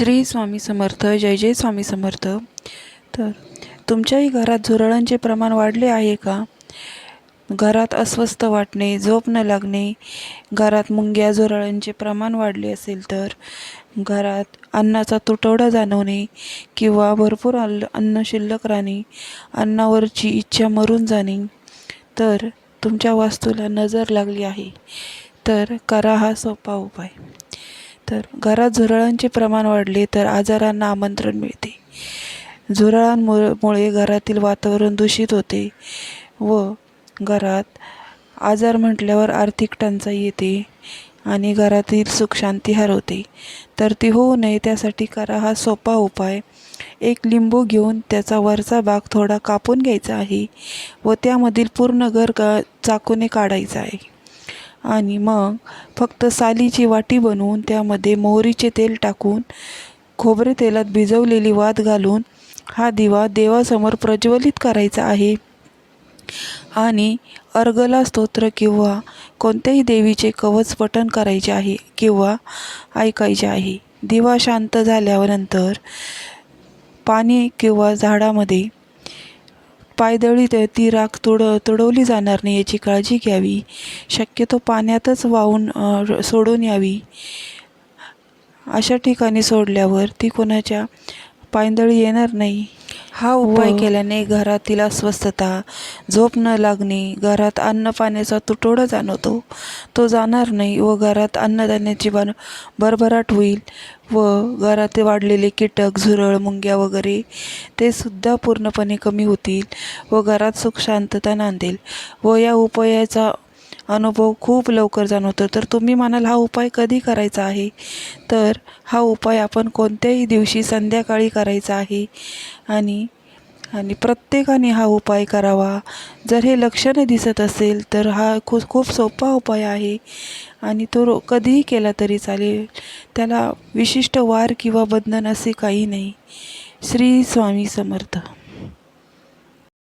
श्री स्वामी समर्थ जय जय स्वामी समर्थ. तर तुमच्याही घरात झुरळांचे प्रमाण वाढले आहे का? घरात अस्वस्थ वाटणे झोप न लागणे घरात मुंग्या झुरळांचे प्रमाण वाढले असेल तर? घरात अन्नाचा तुटवडा जाणवणे किंवा भरपूर अन्न अन्न शिल्लक राहणे अन्नावरची इच्छा मरून जाणे तर तुमच्या वास्तूला नजर लागली आहे. तर करा हा सोपा उपाय. तर घरात झुरळांचे प्रमाण वाढले तर आजारांना आमंत्रण मिळते. झुरळांमुळे मुळे घरातील वातावरण दूषित होते व घरात आजार म्हटल्यावर आर्थिक टंचाई येते आणि घरातील सुखशांती हरवते. तर ती होऊ नये त्यासाठी करा हा सोपा उपाय. एक लिंबू घेऊन त्याचा वरचा भाग थोडा कापून घ्यायचा आहे व त्यामधील पूर्ण घर का चाकूने काढायचा आहे. आणि मग फक्त सालीची वाटी बनवून त्यामध्ये मोहरीचे तेल टाकून खोबरे तेलात भिजवलेली वात घालून हा दिवा देवासमोर प्रज्वलित करायचा आहे. आणि अर्गला स्तोत्र किंवा कोणत्याही देवीचे कवच पठण करायचे आहे किंवा ऐकायचे आहे. दिवा शांत झाल्यानंतर पाणी किंवा झाडामध्ये पायदळी ती राख तुड तुडवली जाणार नाही याची काळजी घ्यावी. शक्यतो पाण्यातच वाहून सोडून यावी. अशा ठिकाणी सोडल्यावर ती कोणाच्या पायदळी येणार नाही. हा उपाय केल्याने घरातील अस्वस्थता झोप न लागणे घरात अन्न पाण्याचा तुटवडा जाणवतो. तो जाणार नाही व घरात अन्नधान्याची बन भरभराट होईल व घरात वाढलेले कीटक झुरळ मुंग्या वगैरे ते सुद्धा पूर्णपणे कमी होतील व घरात सुख शांतता नांदेल व या उपायाचा अनुभव खूप लवकर जाणवतो. तर तुम्ही म्हणाल हा उपाय कधी करायचा आहे? तर हा उपाय आपण कोणत्याही दिवशी संध्याकाळी करायचा आहे. आणि आणि प्रत्येकाने हा उपाय करावा. जर हे लक्षणं दिसत असेल तर हा खूप खूप सोपा उपाय आहे. आणि तो रो कधीही केला तरी चालेल. त्याला विशिष्ट वार किंवा बंधन असे काही नाही. श्री स्वामी समर्थ.